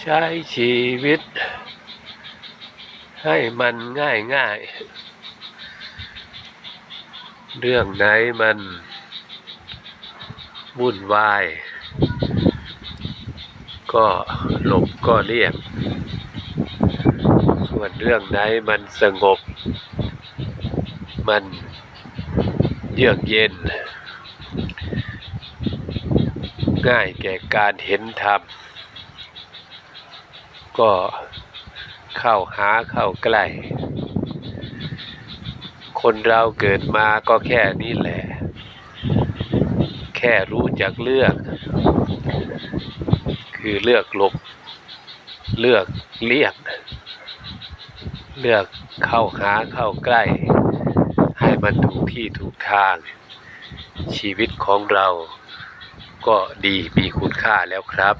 ใช้ชีวิต ให้มันง่ายง่าย เรื่องไหนมันวุ่นวาย ก็หลบก็เลี่ยง ส่วนเรื่องไหนมันสงบ มันเยือกเย็น ง่ายแก่การเห็นธรรม ก็เข้าหาเข้าใกล้ คนเราเกิดมาก็แค่นี้แหละ แค่รู้จักเลือก คือเลือกหลบ เลือกเลียงเลือกเข้าหาเข้าใกล้ ให้มันถูกที่ถูกทาง ชีวิตของเราก็ดีมีคุณค่าแล้วครับ